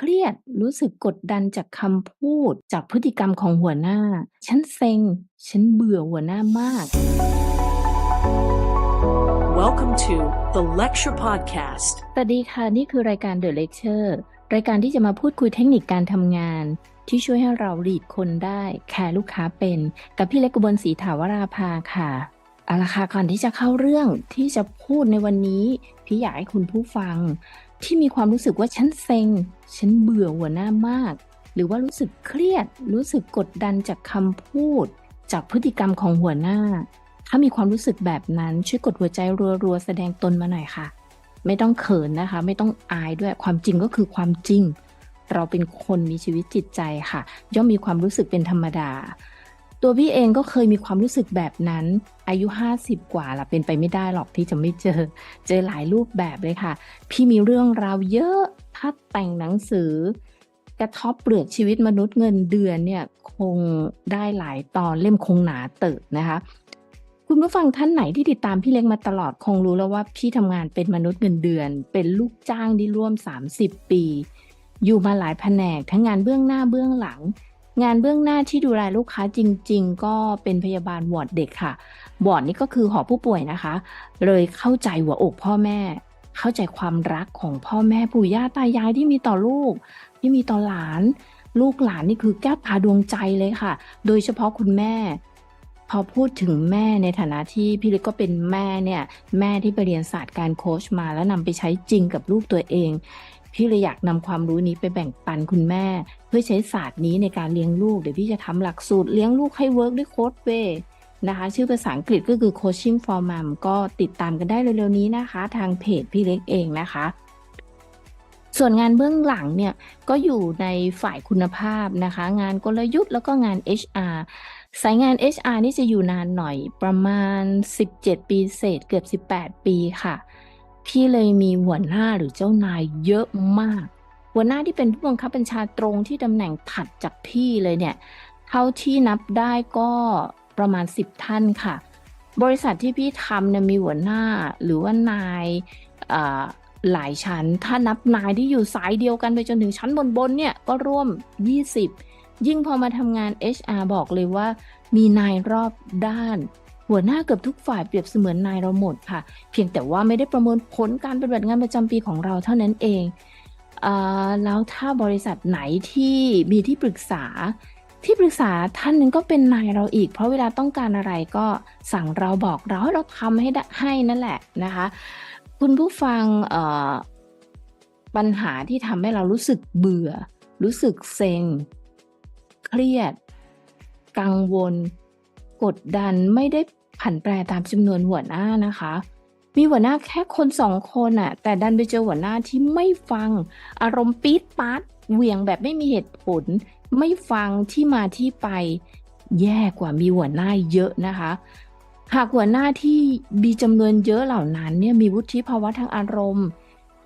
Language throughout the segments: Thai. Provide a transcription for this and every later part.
เครียดรู้สึกกดดันจากคำพูดจากพฤติกรรมของหัวหน้า ฉันเซ็ง ฉันเบื่อหัวหน้ามาก Welcome to the Lecture Podcast. สวัสดีค่ะ นี่คือรายการ The Lecture รายการที่จะมาพูดคุยเทคนิคการทำงาน ที่ช่วยให้เราหลีดคนได้ แคร์ลูกค้าเป็น กับพี่เล็กกบลศรีถาวราภาค่ะเอาละค่ะก่อนที่จะเข้าเรื่องที่จะพูดในวันนี้ พี่อยากให้คุณผู้ฟัง ที่มีความรู้สึกว่าฉันเซ็ง ฉันเบื่อหัวหน้ามาก หรือว่ารู้สึกเครียด รู้สึกกดดันจากคำพูด จากพฤติกรรมของหัวหน้า ถ้ามีความรู้สึกแบบนั้นช่วยกดหัวใจรัวๆแสดงตนมาหน่อยค่ะ ไม่ต้องเขินนะคะ ไม่ต้องอายด้วยความจริงก็คือความจริง เราเป็นคนมีชีวิตจิตใจค่ะ ย่อมมีความรู้สึกเป็นธรรมดา ตัวพี่เองก็เคยมีความรู้สึกแบบนั้น อายุ 50 กว่าละเป็นไปไม่ได้หรอกที่จะไม่เจอ เจอหลายรูปแบบเลยค่ะ พี่มีเรื่องราวเยอะถ้าแต่งหนังสือกระทบเปลือกชีวิตมนุษย์เงินเดือนเนี่ยคงได้หลายตอนเล่มคงหนาเติบนะคะ คุณผู้ฟังท่านไหนที่ติดตามพี่เล็กมาตลอดคงรู้แล้วว่าพี่ทำงานเป็นมนุษย์เงินเดือน เป็นลูกจ้างที่ร่วม 30 ปี อยู่มาหลายแผนกทั้งงานเบื้องหน้าเบื้องหลัง งานเบื้องหน้าที่ดูแลลูกค้าจริง ๆ ก็เป็นพยาบาลวอร์ดเด็กค่ะวอร์ดนี่ก็คือหอผู้ป่วยนะคะ เลยเข้าใจหัวอกพ่อแม่ เข้าใจความรักของพ่อแม่ปู่ย่าตายายที่มีต่อลูก ที่มีต่อหลาน ลูกหลานนี่คือแก้วตาดวงใจเลยค่ะ โดยเฉพาะคุณแม่ พอพูดถึงแม่ในฐานะที่พี่เล็กก็เป็นแม่เนี่ย แม่ที่ไปเรียนศาสตร์การโค้ชมาแล้วนำไปใช้จริงกับลูกตัวเอง พี่เลยอยากนำความรู้นี้ไปแบ่งปันคุณแม่ เพื่อใช้ศาสตร์นี้ในการเลี้ยงลูก เดี๋ยวพี่จะทำหลักสูตรเลี้ยงลูกให้เวิร์กด้วยโค้ดเวนะคะ ชื่อภาษาอังกฤษก็คือ coaching for mom ก็ติดตามกันได้เร็วๆนี้นะคะ ทางเพจพี่เล็กเองนะคะ ส่วนงานเบื้องหลังเนี่ย ก็อยู่ในฝ่ายคุณภาพนะคะ งานกลยุทธ์แล้วก็งาน HR สายงาน HR นี่จะอยู่นานหน่อยประมาณ 17 ปีเศษเกือบ 18 ปีค่ะ พี่เลยมีหัวหน้าหรือเจ้านายเยอะมาก หัวหน้าที่เป็นผู้บังคับบัญชาตรงที่ตำแหน่งถัดจากพี่เลยเนี่ย เท่าที่นับได้ก็ประมาณ 10 ท่านค่ะ บริษัทที่พี่ทำเนี่ยมีหัวหน้าหรือว่านายหลายชั้น ถ้านับนายที่อยู่สายเดียวกันไปจนถึงชั้นบนๆเนี่ยก็ร่วม 20 ยิ่งพอมาทำงาน HR บอกเลยว่า มีนายรอบด้าน หัวหน้าเกือบทุกฝ่ายเปรียบเสมือนนายเราหมดค่ะ เพียงแต่ว่าไม่ได้ประเมินผลการปฏิบัติงานประจำปีของเราเท่านั้นเองอแล้วถ้าบริษัทไหนที่มีที่ปรึกษา ที่ปรึกษาท่านหนึ่งก็เป็นนายเราอีก เพราะเวลาต้องการอะไรก็สั่งเราบอกเราให้เราทำให้ได้ให้นั่นแหละนะคะ คุณผู้ฟังปัญหาที่ทำให้เรารู้สึกเบื่อ รู้สึกเซ็ง เครียด กังวล กดดันไม่ได้ ผันแปรตามจำนวนหัวหน้านะคะ มีหัวหน้าแค่คนสองคนอะแต่ดันไปเจอหัวหน้าที่ไม่ฟัง อารมณ์ปี๊ดป๊ดเหวี่ยงแบบไม่มีเหตุผล ไม่ฟังที่มาที่ไป แย่กว่ามีหัวหน้าเยอะนะคะ หากหัวหน้าที่มีจำนวนเยอะเหล่านั้นเนี่ยมีวุฒิภาวะทางอารมณ์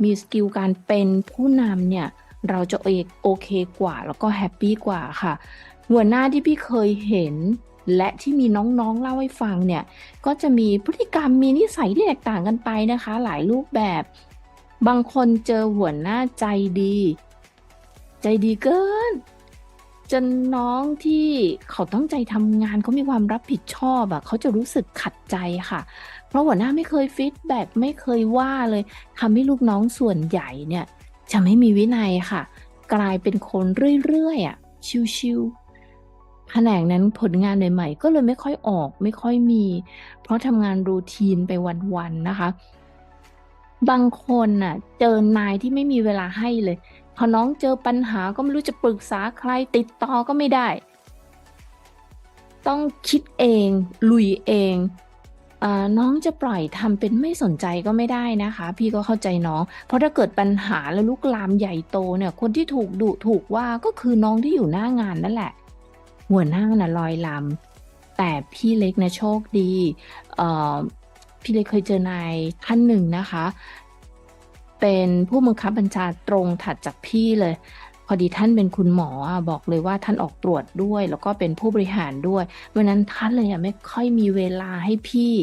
มีสกิลการเป็นผู้นำเนี่ยเราจะโอเคกว่าแล้วก็แฮปปี้กว่าค่ะ หัวหน้าที่พี่เคยเห็น และที่มีน้องๆเล่าให้ฟังเนี่ย ก็จะมีพฤติกรรมมีนิสัยที่แตกต่างกันไปนะคะ หลายรูปแบบ บางคนเจอหัวหน้าใจดี ใจดีเกิน จนน้องที่เขาตั้งใจทำงานเขามีความรับผิดชอบอะเขาจะรู้สึกขัดใจค่ะ เพราะหัวหน้าไม่เคยฟีดแบ็กไม่เคยว่าเลยทำให้ลูกน้องส่วนใหญ่เนี่ย จะไม่มีวินัยค่ะ กลายเป็นคนเรื่อยๆอะชิวๆ แผนกนั้นผลงานใหม่ๆ ก็เลยไม่ค่อยออกไม่ค่อยมี เพราะทำงานรูทีนไปวันๆนะคะ บางคนน่ะ เจอนายที่ไม่มีเวลาให้เลย พอน้องเจอปัญหาก็ไม่รู้จะปรึกษาใครติดต่อก็ไม่ได้ ต้องคิดเอง ลุยเองน้องจะปล่อยทำเป็นไม่สนใจก็ไม่ได้นะคะ พี่ก็เข้าใจน้อง เพราะถ้าเกิดปัญหาแล้วลุกลามใหญ่โตเนี่ย คนที่ถูกดุถูกว่าก็คือน้องที่อยู่หน้างานนั่นแหละ หัวหน้าน่ะลอยลำแต่พี่เล็กนะโชคดีพี่เล็กเคยเจอนายท่านหนึ่งนะคะ เป็นผู้บังคับบัญชาตรงถัดจากพี่เลย พอดีท่านเป็นคุณหมอบอกเลยว่าท่านออกตรวจด้วย แล้วก็เป็นผู้บริหารด้วยวันนั้นท่านเลยอะไม่ค่อยมีเวลาให้พี่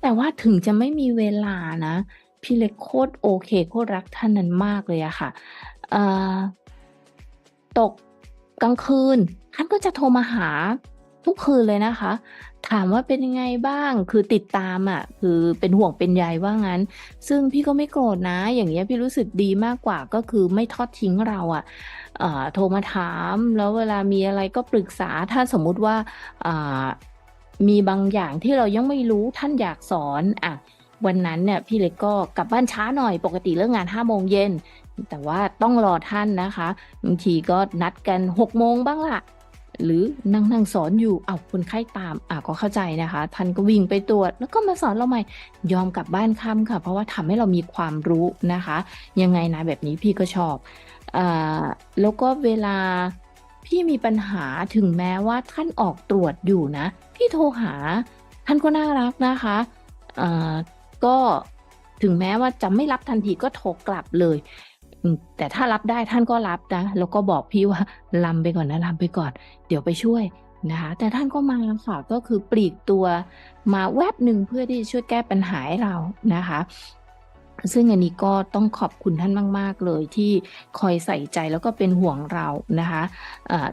แต่ว่าถึงจะไม่มีเวลานะ พี่เล็กโคตรโอเคโคตรรักท่านนั้นมากเลยอะค่ะเอ่อตกกลางคืน ท่านก็จะโทรมาหาทุกคืนเลยนะคะ ถามว่าเป็นยังไงบ้างคือติดตามอะ่ะ คือเป็นห่วงเป็นใยว่างั้น ซึ่งพี่ก็ไม่โกรธนะ อย่างเงี้ยพี่รู้สึกดีมากกว่าก็คือไม่ทอดทิ้งเราอะ่ะโทรมาถาม แล้วเวลามีอะไรก็ปรึกษาถ้าสมมุติว่ามีบางอย่างที่เรายังไม่รู้ท่านอยากสอนอะวันนั้นเนี่ยพี่เล็กก็กลับบ้านช้าหน่อยปกติเลิกงานห้าโมงเย็นแต่ว่าต้องรอท่านนะคะบางทีก็นัดกันหกโมงบ้างล่ะ หรือนั่งนั่งสอนอยู่เอาคนไข้ตามอะก็เข้าใจนะคะ ท่านก็วิ่งไปตรวจ แล้วก็มาสอนเราใหม่ยอมกลับบ้านค่ำค่ะ เพราะว่าทำให้เรามีความรู้นะคะ ยังไงนะแบบนี้พี่ก็ชอบอ่าแล้วก็เวลาพี่มีปัญหาถึงแม้ว่าท่านออกตรวจอยู่นะ พี่โทรหา ท่านก็น่ารักนะคะอ่าก็ถึงแม้ว่าจะไม่รับทันทีก็โทรกลับเลย แต่ถ้ารับได้ท่านก็รับนะแล้วก็บอกพี่ว่าลำไปก่อนนะลำไปก่อน เดี๋ยวไปช่วยนะคะแต่ท่านก็มาค่ะก็คือปลีกตัวมาแวบหนึ่งเพื่อที่จะช่วยแก้ปัญหาให้เรานะคะ ซึ่งอันนี้ก็ต้องขอบคุณท่านมาก ๆ เลยที่คอยใส่ใจแล้วก็เป็นห่วงเรานะคะ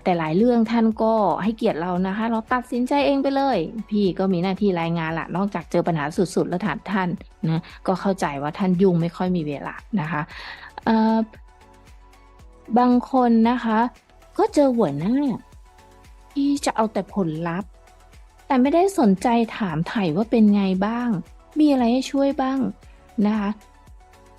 แต่หลายเรื่องท่านก็ให้เกียรติเรานะคะ เราตัดสินใจเองไปเลย พี่ก็มีหน้าที่รายงานละนอกจากเจอปัญหาสุด ๆ แล้วถามท่านนะก็เข้าใจว่าท่านยุ่งไม่ค่อยมีเวลานะคะ บางคนนะคะ ก็เจอหัวหน้า ที่จะเอาแต่ผลลัพธ์ แต่ไม่ได้สนใจถามไถ่ว่าเป็นไงบ้าง มีอะไรให้ช่วยบ้างนะคะ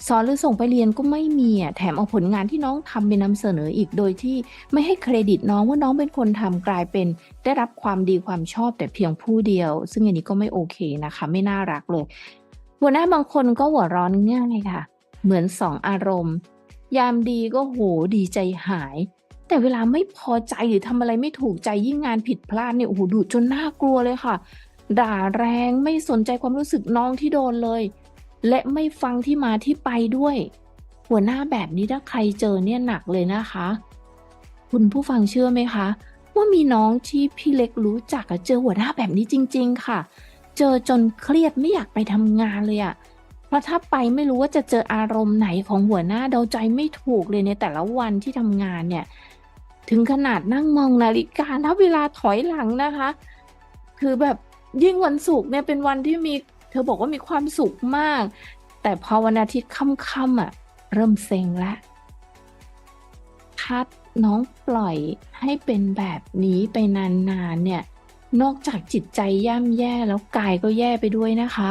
สอนหรือส่งไปเรียนก็ไม่มีอะแถมเอาผลงานที่น้องทำไปนำเสนออีกโดยที่ไม่ให้เครดิตน้องว่าน้องเป็นคนทำกลายเป็น ได้รับความดีความชอบแต่เพียงผู้เดียว ซึ่งอันนี้ก็ไม่โอเคนะคะ ไม่น่ารักเลยหัวหน้าบางคนก็หัวร้อนง่ายค่ะ เหมือนสองอารมณ์ ยามดีก็โหดีใจหาย แต่เวลาไม่พอใจหรือทำอะไรไม่ถูกใจยิ่งงานผิดพลาดเนี่ยโอ้โหดุจนน่ากลัวเลยค่ะ ด่าแรงไม่สนใจความรู้สึกน้องที่โดนเลย และไม่ฟังที่มาที่ไปด้วย หัวหน้าแบบนี้ถ้าใครเจอเนี่ยหนักเลยนะคะ คุณผู้ฟังเชื่อไหมคะ ว่ามีน้องที่พี่เล็กรู้จักเจอหัวหน้าแบบนี้จริง ๆ ค่ะ เจอจนเครียดไม่อยากไปทำงานเลยอะ ราะถ้าไปไม่รู้ว่าจะเจออารมณ์ไหนของหัวหน้าเดาใจไม่ถูกเลยในแต่ละวันที่ทำงานเนี่ย ถึงขนาดนั่งมองนาฬิกานับเวลาถอยหลังนะคะ คือแบบยิ่งวันศุกร์เนี่ยเป็นวันที่มีเธอบอกว่ามีความสุขมาก แต่พอวันอาทิตย์ค่ำๆอะ เริ่มเซ็งล้วถ้าน้องปล่อยให้เป็นแบบนี้ไปนานๆเนี่ย นอกจากจิตใจย่ำแย่แล้วกายก็แย่ไปด้วยนะคะ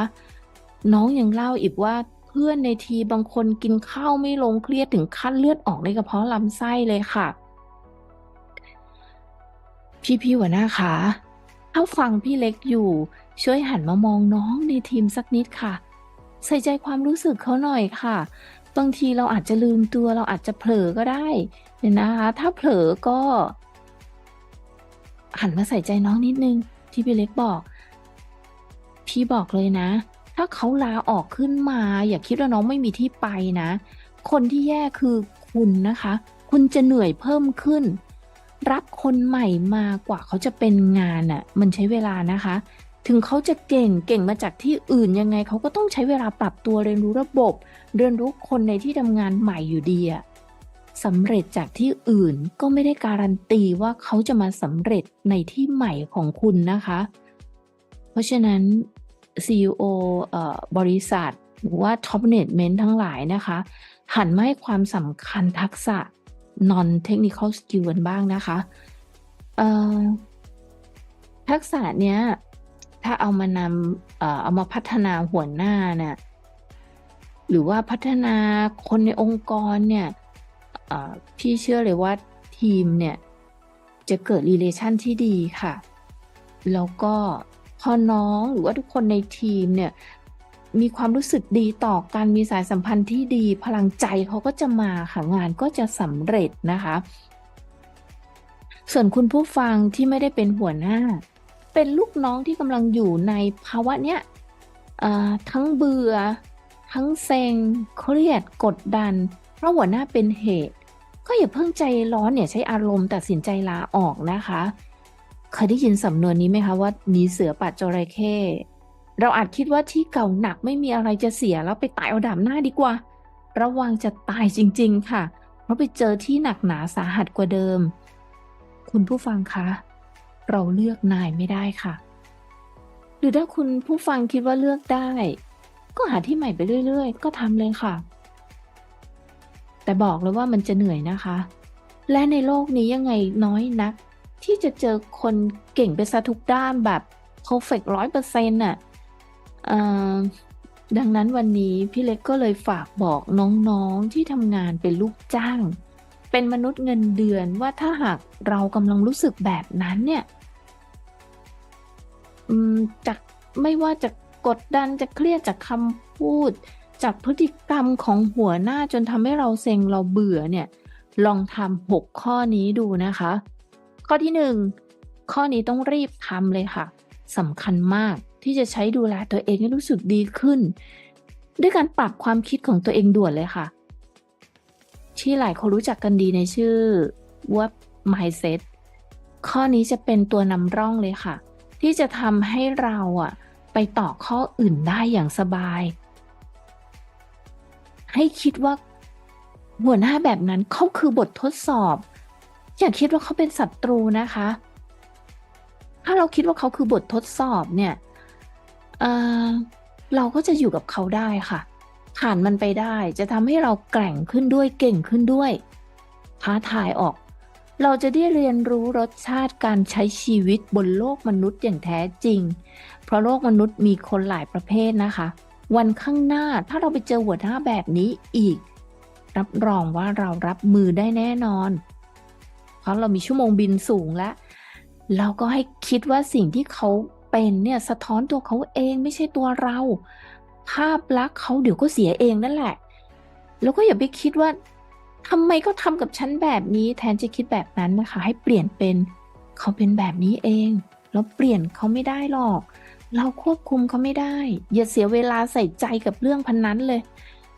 น้องยังเล่าอีกว่าเพื่อนในทีบางคนกินข้าวไม่ลงเครียดถึงขั้นเลือดออกในกระเพาะลำไส้เลยค่ะ พี่ๆหัวหน้าคะถ้าฟังพี่เล็กอยู่ ช่วยหันมามองน้องในทีมสักนิดค่ะ ใส่ใจความรู้สึกเขาหน่อยค่ะ บางทีเราอาจจะลืมตัวเราอาจจะเผลอก็ได้เนี่ยนะคะ ถ้าเผลอก็ หันมาใส่ใจน้องนิดนึง ที่พี่เล็กบอก พี่บอกเลยนะ ถ้าเขาลาออกขึ้นมา อย่าคิดว่าน้องไม่มีที่ไปนะ คนที่แย่คือคุณนะคะ คุณจะเหนื่อยเพิ่มขึ้น รับคนใหม่มากว่าเขาจะเป็นงานอะ่ะ มันใช้เวลานะคะ ถึงเขาจะเก่งเก่งมาจากที่อื่นยังไงเขาก็ต้องใช้เวลาปรับตัวเรียนรู้ระบบ เรียนรู้คนในที่ทำงานใหม่อยู่ดีอะสำเร็จจากที่อื่นก็ไม่ได้การันตีว่าเขาจะมาสำเร็จในที่ใหม่ของคุณนะคะ เพราะฉะนั้น CEO เอ่อบริษัท หรือว่า Top Management ทั้งหลายนะคะ หันมาให้ความสำคัญทักษะ non technical skill กันบ้างนะคะทักษะเนี้ย ถ้าเอามานำเอามาพัฒนาหัวหน้าเนี่ยหรือว่าพัฒนาคนในองค์กรเนี่ยพี่เชื่อเลยว่าทีมเนี่ย จะเกิด relation ที่ดีค่ะ แล้วก็ พอน้องหรือว่าทุกคนในทีมเนี่ยมีความรู้สึกดีต่อกันมีสายสัมพันธ์ที่ดี พลังใจเขาก็จะมาค่ะงานก็จะสำเร็จนะคะ ส่วนคุณผู้ฟังที่ไม่ได้เป็นหัวหน้า เป็นลูกน้องที่กำลังอยู่ในภาวะเนี้ยทั้งเบื่อ ทั้งเซ็งเครียดกดดัน เพราะหัวหน้าเป็นเหตุ ก็อย่าเพิ่งใจร้อนเนี่ยใช้อารมณ์ตัดสินใจลาออกนะคะ เคยได้ยินสำนวนนี้ไหมคะว่าหนีเสือปัดจระเข้เราอาจคิดว่าที่เก่าหนักไม่มีอะไรจะเสียแล้วไปตายเอาดาบหน้าดีกว่า ระวังจะตายจริง ๆ ค่ะ เพราะไปเจอที่หนักหนาสาหัสกว่าเดิม คุณผู้ฟังคะ เราเลือกนายไม่ได้ค่ะ หรือถ้าคุณผู้ฟังคิดว่าเลือกได้ ก็หาที่ใหม่ไปเรื่อย ๆ ก็ทำเลยค่ะ แต่บอกเลยว่ามันจะเหนื่อยนะคะ และในโลกนี้ยังไงน้อยนัก ที่จะเจอคนเก่งไปซะทุกด้านแบบ perfect ร้อยเปอร์เซ็นต์น่ะดังนั้นวันนี้พี่เล็กก็เลยฝากบอกน้องๆที่ทำงานเป็นลูกจ้าง เป็นมนุษย์เงินเดือนว่าถ้าหากเรากำลังรู้สึกแบบนั้นเนี่ยจากไม่ว่าจะกดดันจะเครียดจากคำพูด จากพฤติกรรมของหัวหน้าจนทำให้เราเซ็งเราเบื่อเนี่ย ลองทำหกข้อนี้ดูนะคะ ข้อที่หนึ่งข้อนี้ต้องรีบทำเลยค่ะสำคัญมากที่จะใช้ดูแลตัวเองให้รู้สึกดีขึ้น ด้วยการปรับความคิดของตัวเองด่วนเลยค่ะ ที่หลายคนรู้จักกันดีในชื่อว่า mindset ข้อนี้จะเป็นตัวนำร่องเลยค่ะ ที่จะทำให้เราอะไปต่อข้ออื่นได้อย่างสบาย ให้คิดว่าหัวหน้าแบบนั้นเขาคือบททดสอบ อย่าคิดว่าเขาเป็นศัตรูนะคะ ถ้าเราคิดว่าเขาคือบททดสอบเนี่ยเเราก็จะอยู่กับเขาได้ค่ะ ผ่านมันไปได้จะทำให้เราแกร่งขึ้นด้วยเก่งขึ้นด้วยท้าทายออก เราจะได้เรียนรู้รสชาติการใช้ชีวิตบนโลกมนุษย์อย่างแท้จริง เพราะโลกมนุษย์มีคนหลายประเภทนะคะ วันข้างหน้าถ้าเราไปเจอหัวหน้าแบบนี้อีก รับรองว่าเรารับมือได้แน่นอน เพราะเรามีชั่วโมงบินสูงแล้วเราก็ให้คิดว่าสิ่งที่เขาเป็นเนี่ยสะท้อนตัวเขาเองไม่ใช่ตัวเรา ภาพลักษณ์เขาเดี๋ยวก็เสียเองนั่นแหละ แล้วก็อย่าไปคิดว่าทำไมก็ทำกับฉันแบบนี้แทนจะคิดแบบนั้นนะคะ ให้เปลี่ยนเป็นเขาเป็นแบบนี้เอง แล้วเปลี่ยนเขาไม่ได้หรอก เราควบคุมเขาไม่ได้ อย่าเสียเวลาใส่ใจกับเรื่องพันนั้นเลย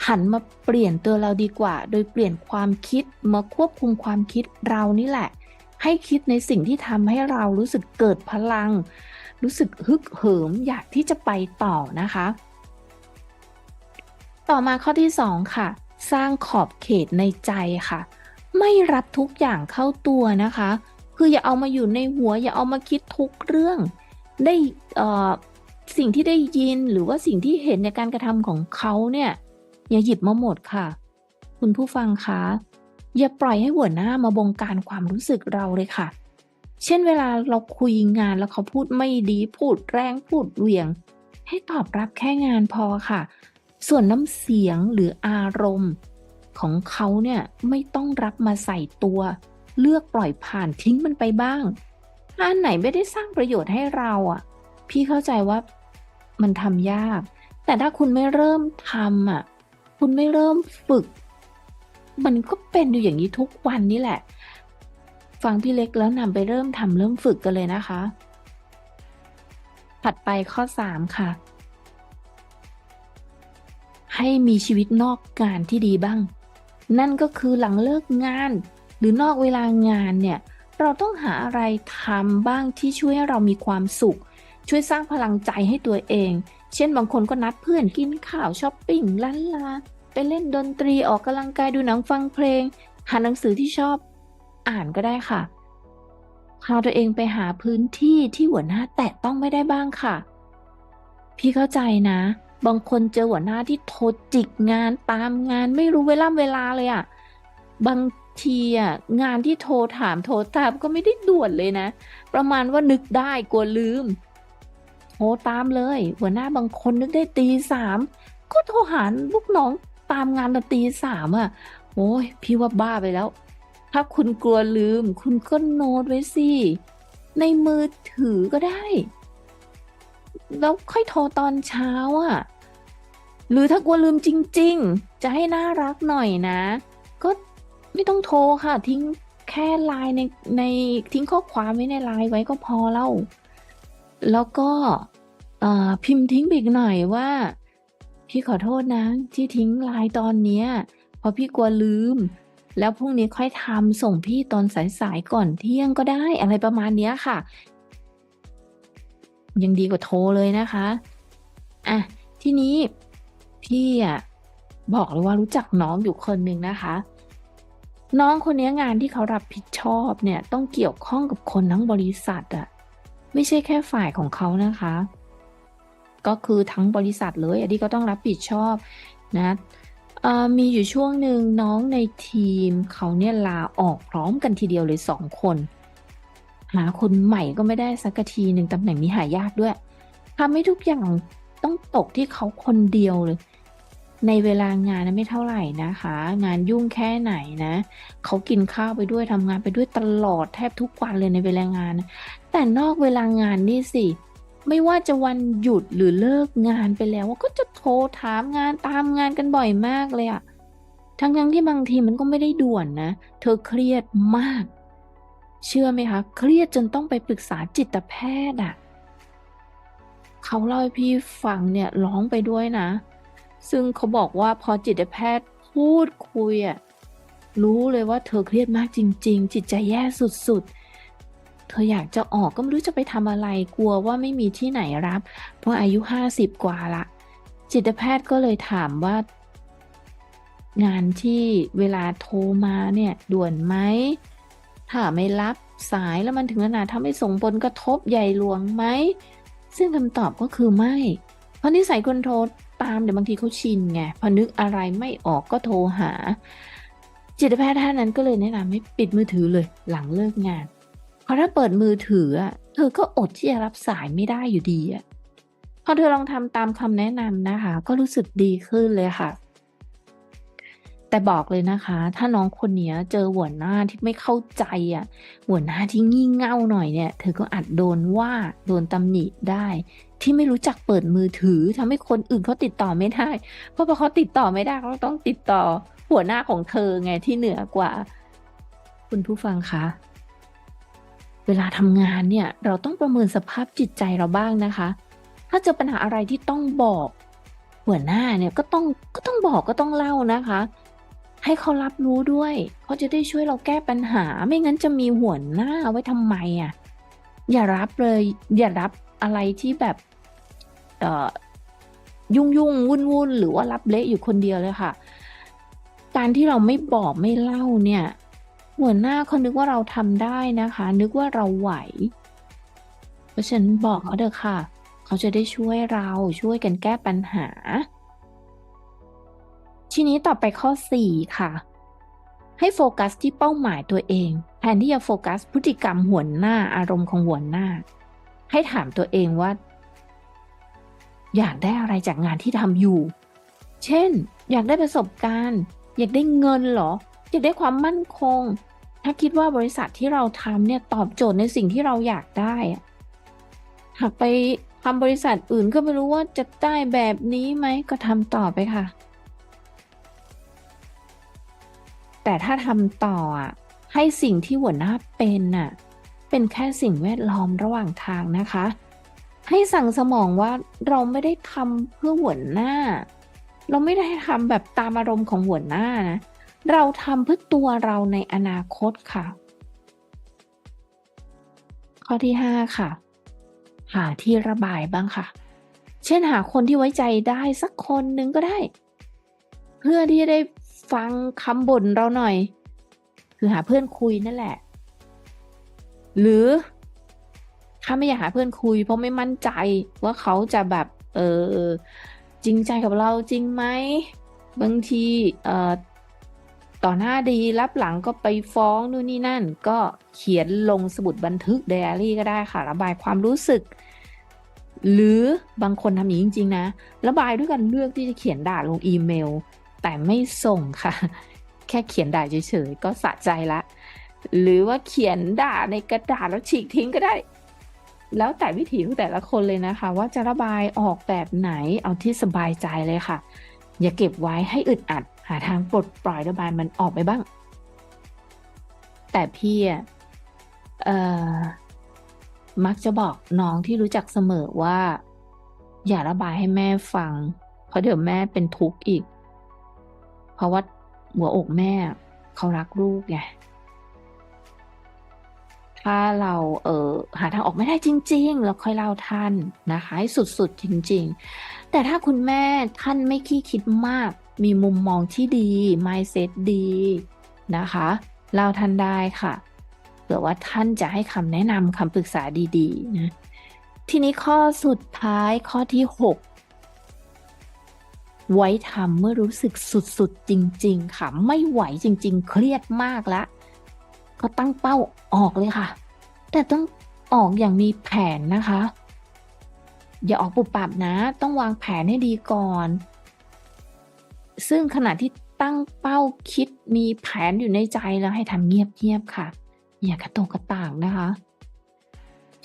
หันมาเปลี่ยนตัวเราดีกว่า โดยเปลี่ยนความคิดมาควบคุมความคิดเรานี่แหละ ให้คิดในสิ่งที่ทำให้เรารู้สึกเกิดพลัง รู้สึกฮึกเหิมอยากที่จะไปต่อนะคะ ต่อมาข้อที่ 2 ค่ะ สร้างขอบเขตในใจค่ะ ไม่รับทุกอย่างเข้าตัวนะคะ คืออย่าเอามาอยู่ในหัว อย่าเอามาคิดทุกเรื่องได้สิ่งที่ได้ยินหรือว่าสิ่งที่เห็นในการกระทำของเขาเนี่ย อย่าหยิบมาหมดค่ะ คุณผู้ฟังคะอย่าปล่อยให้หัวหน้ามาบงการความรู้สึกเราเลยค่ะ เช่นเวลาเราคุยงานแล้วเขาพูดไม่ดีพูดแรงพูดเหวี่ยง ให้ตอบรับแค่งานพอค่ะ ส่วนน้ำเสียงหรืออารมณ์ ของเขาเนี่ยไม่ต้องรับมาใส่ตัว เลือกปล่อยผ่านทิ้งมันไปบ้างอันไหนไม่ได้สร้างประโยชน์ให้เราอะ พี่เข้าใจว่ามันทำยาก แต่ถ้าคุณไม่เริ่มทำอะ คุณไม่เริ่มฝึก มันก็เป็นอยู่อย่างนี้ทุกวันนี่แหละ ฟังพี่เล็กแล้วนำไปเริ่มทำเริ่มฝึกกันเลยนะคะ ถัดไปข้อ 3 ค่ะ ให้มีชีวิตนอกงานที่ดีบ้าง นั่นก็คือหลังเลิกงาน หรือนอกเวลางานเนี่ย เราต้องหาอะไรทำบ้างที่ช่วยให้เรามีความสุข ช่วยสร้างพลังใจให้ตัวเองเช่นบางคนก็นัดเพื่อนกินข้าวช้อปปิ้งล้านลา ไปเล่นดนตรีออกกำลังกายดูหนังฟังเพลง หาหนังสือที่ชอบอ่านก็ได้ค่ะพาตัวเองไปหาพื้นที่ที่หัวหน้าแตะต้องไม่ได้บ้างค่ะ พี่เข้าใจนะ บางคนเจอหัวหน้าที่โทรจิกงานตามงานไม่รู้เวลาเวลาเลยอะ่ะบางทีอะงานที่โทรถามโทรตามก็ไม่ได้ด่วนเลยนะ ประมาณว่านึกได้กลัวลืมโทรตามเลย หัวหน้าบางคนนึกได้ตีสามก็โทรหาลูกน้องามงานตอนตีสามอะโอ้ยพี่ว่าบ้าไปแล้ว ถ้าคุณกลัวลืม คุณก็โน้ตไว้สิ ในมือถือก็ได้ แล้วค่อยโทรตอนเช้าอะ่ะ หรือถ้ากลัวลืมจริง ๆ จะให้น่ารักหน่อยนะ ก็ไม่ต้องโทรค่ะ ทิ้งแค่ไลน์ในในทิ้งข้อความไว้ในไลน์ไว้ก็พอแล้ว แล้วก็พิมพ์ทิ้งอีกหน่อยว่า พี่ขอโทษนะ ที่ทิ้งไลน์ตอนเนี้ยเพราะพี่กลัวลืม แล้วพรุ่งนี้ค่อยทำส่งพี่ตอนสายๆก่อนเที่ยงก็ได้อะไรประมาณเนี้ยค่ะ ยังดีกว่าโทรเลยนะคะอะทีนี้พี่อะบอกเลยว่ารู้จักน้องอยู่คนหนึ่งนะคะ น้องคนนี้งานที่เขารับผิดชอบเนี่ยต้องเกี่ยวข้องกับคนทั้งบริษัทอะไม่ใช่แค่ฝ่ายของเขานะคะ ก็คือทั้งบริษัทเลย อันนี้ก็ต้องรับผิดชอบนะมีอยู่ช่วงหนึ่งน้องในทีมเขาเนี่ยลาออกพร้อมกันทีเดียวเลยสองคน หาคนใหม่ก็ไม่ได้สักทีหนึ่งตำแหน่งนี้หายากด้วยทำให้ทุกอย่างต้องตกที่เขาคนเดียวเลย ในเวลางานนะไม่เท่าไหร่นะคะ งานยุ่งแค่ไหนนะ เขากินข้าวไปด้วยทำงานไปด้วยตลอดแทบทุกวันเลยในเวลางานนะแต่นอกเวลางานนี่สิ ไม่ว่าจะวันหยุดหรือเลิกงานไปแล้วก็จะโทรถามงานตามงานกันบ่อยมากเลยอะทั้งทั้งที่บางทีมันก็ไม่ได้ด่วนนะ เธอเครียดมาก เชื่อไหมคะ เครียดจนต้องไปปรึกษาจิตแพทย์อะเขาเล่าให้พี่ฟังเนี่ยร้องไปด้วยนะ ซึ่งเขาบอกว่าพอจิตแพทย์พูดคุยอะรู้เลยว่าเธอเครียดมากจริง ๆ จิตใจแย่สุดๆ เธออยากจะออกก็ไม่รู้จะไปทำอะไรกลัวว่าไม่มีที่ไหนรับ เพราะอายุห้าสิบกว่าละ จิตแพทย์ก็เลยถามว่า งานที่เวลาโทรมาเนี่ย ด่วนไหมถ้าไม่รับสายแล้วมันถึงขนาดทำให้ส่งผลกระทบใหญ่หลวงไหม ซึ่งคำตอบก็คือไม่ เพราะนิสัยคนโทรตามเดี๋ยวบางทีเขาชินไงพอนึกอะไรไม่ออกก็โทรหา จิตแพทย์ท่านนั้นก็เลยแนะนำให้ปิดมือถือเลยหลังเลิกงาน เพราะถ้าเปิดมือถืออะเธอก็อดที่จะรับสายไม่ได้อยู่ดีอะพอเธอลองทำตามคำแนะนำนะคะ ก็รู้สึกดีขึ้นเลยค่ะ แต่บอกเลยนะคะ ถ้าน้องคนนี้เจอหัวหน้าที่ไม่เข้าใจอะหัวหน้าที่งี่เง่าหน่อยเนี่ย เธอก็อาจโดนว่าโดนตำหนิได้ ที่ไม่รู้จักเปิดมือถือทำให้คนอื่นเขาติดต่อไม่ได้ เพราะพอเขาติดต่อไม่ได้เขาต้องติดต่อหัวหน้าของเธอไงที่เหนือกว่า คุณผู้ฟังคะ เวลาทำงานเนี่ยเราต้องประเมินสภาพจิตใจเราบ้างนะคะ ถ้าเจอปัญหาอะไรที่ต้องบอกหัวหน้าเนี่ยก็ต้องก็ต้องบอกก็ต้องเล่านะคะ ให้เขารับรู้ด้วยเขาจะได้ช่วยเราแก้ปัญหา ไม่งั้นจะมีหัวหน้าไว้ทำไมอะอย่ารับเลย อย่ารับอะไรที่แบบเออยุ่งยุ่งวุ่นวุ่นหรือว่ารับเละอยู่คนเดียวเลยค่ะ การที่เราไม่บอกไม่เล่าเนี่ย หัวหน้าเขานึกว่าเราทำได้นะคะ นึกว่าเราไหว เพราะฉะนั้นบอกเขาเถอะค่ะ เขาจะได้ช่วยเราช่วยกันแก้ปัญหา ทีนี้ต่อไปข้อ 4 ค่ะ ให้โฟกัสที่เป้าหมายตัวเอง แทนที่จะโฟกัสพฤติกรรมหัวหน้าอารมณ์ของหัวหน้า ให้ถามตัวเองว่า อยากได้อะไรจากงานที่ทำอยู่ เช่น อยากได้ประสบการณ์ อยากได้เงินเหรอ อยากได้ความมั่นคง ถ้าคิดว่าบริษัทที่เราทำเนี่ยตอบโจทย์ในสิ่งที่เราอยากได้หากไปทำบริษัทอื่นก็ไม่รู้ว่าจะได้แบบนี้ไหมก็ทำต่อไปค่ะ แต่ถ้าทำต่ออะให้สิ่งที่หัวหน้าเป็นน่ะเป็นแค่สิ่งแวดล้อมระหว่างทางนะคะ ให้สั่งสมองว่าเราไม่ได้ทำเพื่อหัวหน้า เราไม่ได้ทำแบบตามอารมณ์ของหัวหน้านะ เราทำเพื่อตัวเราในอนาคตค่ะ ข้อที่ห้าค่ะ หาที่ระบายบ้างค่ะ เช่นหาคนที่ไว้ใจได้สักคนหนึ่งก็ได้ เพื่อที่จะได้ฟังคำบ่นเราหน่อย คือหาเพื่อนคุยนั่นแหละ หรือถ้าไม่อยากหาเพื่อนคุย เพราะไม่มั่นใจว่าเขาจะแบบเออจริงใจกับเราจริงไหมบางทีเอ่อ ต่อหน้าดีรับหลังก็ไปฟ้องนู่นนี่นั่น ก็เขียนลงสมุดบันทึกไดอารี่ก็ได้ค่ะ ระบายความรู้สึก หรือบางคนทำอย่างจริง ๆ นะ ระบายด้วยกันเลือกที่จะเขียนด่าลงอีเมล แต่ไม่ส่งค่ะ แค่เขียนด่าเฉยๆก็สะใจละ หรือว่าเขียนด่าในกระดาษแล้วฉีกทิ้งก็ได้ แล้วแต่วิถีของแต่ละคนเลยนะคะ ว่าจะระบายออกแบบไหนเอาที่สบายใจเลยค่ะ อย่าเก็บไว้ให้อึดอัด หาทางปลดปล่อยระบายมันออกไปบ้าง แต่พี่อะเอ่อมักจะบอกน้องที่รู้จักเสมอว่า อย่าระบายให้แม่ฟัง เพราะเดี๋ยวแม่เป็นทุกข์อีก เพราะว่าหัวอกแม่เขารักลูกไงถ้าเราเออหาทางออกไม่ได้จริง ๆ แล้วค่อยเล่าท่านนะคะให้สุดๆจริง ๆ แต่ถ้าคุณแม่ท่านไม่ขี้คิดมาก มีมุมมองที่ดี mindset ดีนะคะเล่าท่านได้ค่ะเผื่อว่าท่านจะให้คำแนะนำคำปรึกษาดีๆนะทีนี้ข้อสุดท้ายข้อที่ 6 ไว้ทำเมื่อรู้สึกสุดๆจริง ๆ ค่ะ ไม่ไหวจริง ๆ เครียดมากแล้วก็ตั้งเป้าออกเลยค่ะ แต่ต้องออกอย่างมีแผนนะคะ อย่าออกปุบปับนะ ต้องวางแผนให้ดีก่อน ซึ่งขณะที่ตั้งเป้าคิดมีแผนอยู่ในใจแล้วให้ทำเงียบๆค่ะ อย่ากระตกกระต่างนะคะ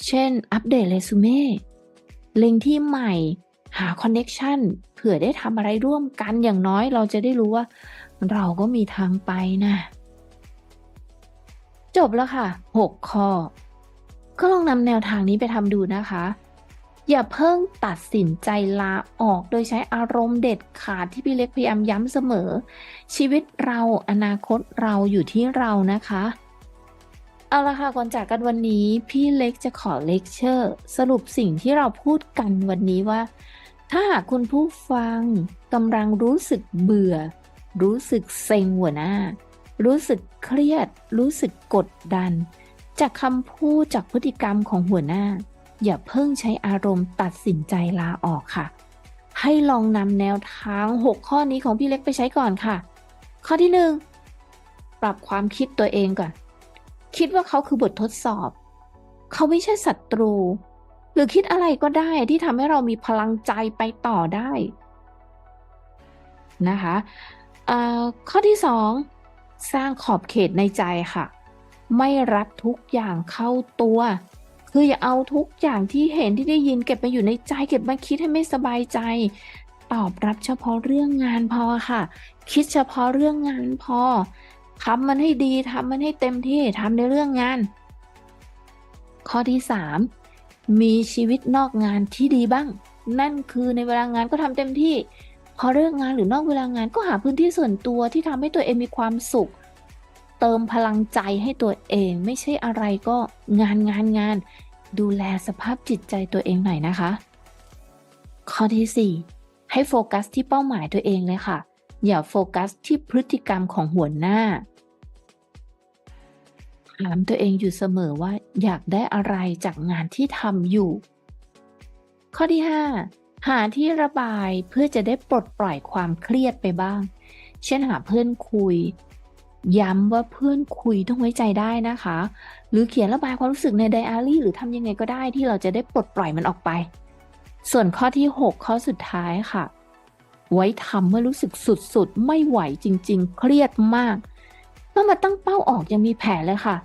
เช่น อัปเดตเรซูเม่เล็งที่ใหม่หาคอนเน็ชันเผื่อได้ทำอะไรร่วมกันอย่างน้อยเราจะได้รู้ว่า เราก็มีทางไปนะจบแล้วค่ะ 6 ข้อ ก็ลองนำแนวทางนี้ไปทำดูนะคะ อย่าเพิ่งตัดสินใจลาออกโดยใช้อารมณ์เด็ดขาดที่พี่เล็กพยายามย้ำเสมอ ชีวิตเราอนาคตเราอยู่ที่เรานะคะ เอาละค่ะก่อนจากกันวันนี้ พี่เล็กจะขอเลคเชอร์สรุปสิ่งที่เราพูดกันวันนี้ว่า ถ้าหากคุณผู้ฟังกำลังรู้สึกเบื่อ รู้สึกเซ็งหัวหน้า รู้สึกเครียด รู้สึกกดดัน จากคำพูดจากพฤติกรรมของหัวหน้า อย่าเพิ่งใช้อารมณ์ตัดสินใจลาออกค่ะ ให้ลองนำแนวทาง 6 ข้อนี้ของพี่เล็กไปใช้ก่อนค่ะ ข้อที่ 1 ปรับความคิดตัวเองก่อน คิดว่าเขาคือบททดสอบ เขาไม่ใช่ศัตรู หรือคิดอะไรก็ได้ที่ทำให้เรามีพลังใจไปต่อได้นะคะข้อที่ 2 สร้างขอบเขตในใจค่ะ ไม่รัดทุกอย่างเข้าตัว คืออย่าเอาทุกอย่างที่เห็นที่ได้ยินเก็บมาอยู่ในใจ เก็บมาคิดให้ไม่สบายใจ ตอบรับเฉพาะเรื่องงานพอค่ะ คิดเฉพาะเรื่องงานพอทำมันให้ดีทำมันให้เต็มที่ทำในเรื่องงาน ข้อที่ 3 มีชีวิตนอกงานที่ดีบ้าง นั่นคือในเวลางานก็ทำเต็มที่ พอเลิกงานหรือนอกเวลางานก็หาพื้นที่ส่วนตัวที่ทำให้ตัวเองมีความสุข เติมพลังใจให้ตัวเอง ไม่ใช่อะไรก็งานงานงาน ดูแลสภาพจิตใจตัวเองหน่อยนะคะ ข้อที่ 4 ให้โฟกัสที่เป้าหมายตัวเองเลยค่ะ อย่าโฟกัสที่พฤติกรรมของหัวหน้าถามตัวเองอยู่เสมอว่าอยากได้อะไรจากงานที่ทำอยู่ ข้อที่ 5 หาที่ระบายเพื่อจะได้ปลดปล่อยความเครียดไปบ้าง เช่นหาเพื่อนคุย ย้ำว่าเพื่อนคุยต้องไว้ใจได้นะคะ หรือเขียนระบายความรู้สึกในไดอารี่หรือทำยังไงก็ได้ที่เราจะได้ปลดปล่อยมันออกไป ส่วนข้อที่ 6 ข้อสุดท้ายค่ะ ไว้ทำเมื่อรู้สึกสุดๆ ไม่ไหวจริง ๆ เครียดมากต้องมาตั้งเป้าออกยังมีแผนเลยค่ะ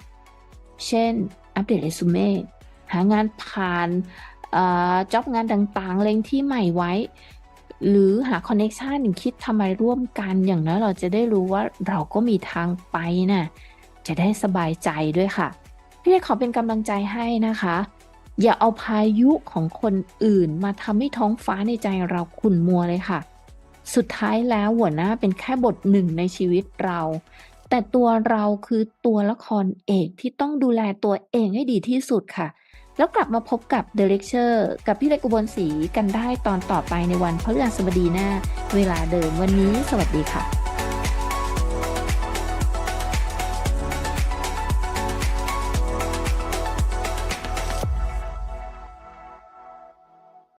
เช่น อัปเดตเรซูเม่หางานผ่านจ็อบงานต่างๆ เล็งที่ใหม่ไว้ หรือหาคอนเน็ชันคิดทำอะไรร่วมกันอย่างน้อยเราจะได้รู้ว่าเราก็มีทางไปนะ่ะจะได้สบายใจด้วยค่ะ พี่เล็กขอเป็นกำลังใจให้นะคะ อย่าเอาพายุของคนอื่นมาทำให้ท้องฟ้าในใจเราขุ่นมัวเลยค่ะ สุดท้ายแล้วหัวหน้าเป็นแค่บทหนึ่งในชีวิตเรา แต่ตัวเราคือตัวละครเอกที่ต้องดูแลตัวเองให้ดีที่สุดค่ะ แล้วกลับมาพบกับ The Lecture กับพี่เล็กอุบลศรีกันได้ตอนต่อไปในวันพฤหัสบดีหน้า เวลาเดิมวันนี้ สวัสดีค่ะ